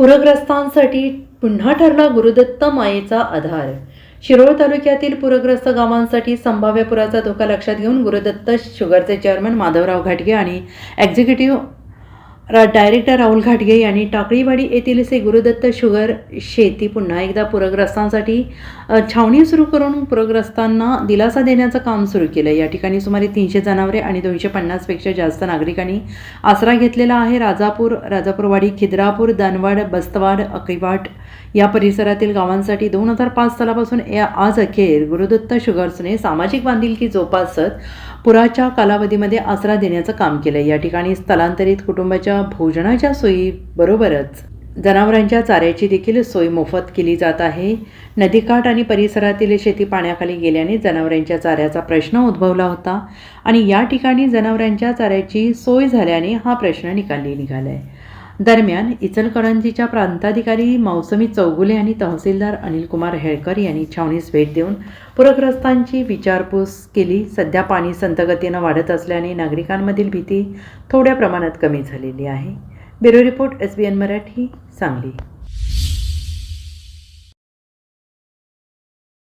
पूरग्रस्तांसाठी पुन्हा ठरला गुरुदत्त मायेचा आधार. शिरोळ तालुक्यातील पूरग्रस्त गावांसाठी संभाव्य पुराचा धोका लक्षात घेऊन गुरुदत्त शुगरचे चेअरमन माधवराव घाटगे आणि एक्झिक्युटिव्ह रा डायरेक्टर राहुल घाटगे यांनी टाकळीवाडी येथील से गुरुदत्त शुगर शेती पुन्हा एकदा पूरग्रस्तांसाठी छावणी सुरू करून पूरग्रस्तांना दिलासा देण्याचं काम सुरू केलं. या ठिकाणी सुमारे तीनशे जनावरे आणि दोनशे पन्नासपेक्षा जास्त नागरिकांनी आसरा घेतलेला आहे. राजापूर राजापूरवाडी खिद्रापूर दानवाड बस्तवाड अकिवाट या परिसरातील गावांसाठी दोन हजार पाच सालापासून या आज अखेर गुरुदत्त शुगर्सने सामाजिक बांधिलकी जोपासत पुराच्या कालावधीमध्ये आसरा देण्याचं काम केलं. या ठिकाणी स्थलांतरित कुटुंबाच्या भोजनाच्या सोयीबरोबरच जनावरांच्या चाऱ्याची देखील सोय मोफत केली जात आहे. नदीकाठ आणि परिसरातील शेती पाण्याखाली गेल्याने जनावरांच्या चाऱ्याचा प्रश्न उद्भवला होता आणि या ठिकाणी जनावरांच्या चाऱ्याची सोय झाल्याने हा प्रश्न निकाली निघाला आहे दरम्यान इचलकरंजीच्या प्रांताधिकारी मौसमी चौगुले आणि तहसीलदार अनिल कुमार हेळकर यांनी छावणीस भेट देऊन पूरग्रस्तांची विचारपूस केली. सध्या पाणी संतगतीनं वाढत असल्याने नागरिकांमधील भीती थोड्या प्रमाणात कमी झालेली आहे. Bureau report S B N Marathi Sangli.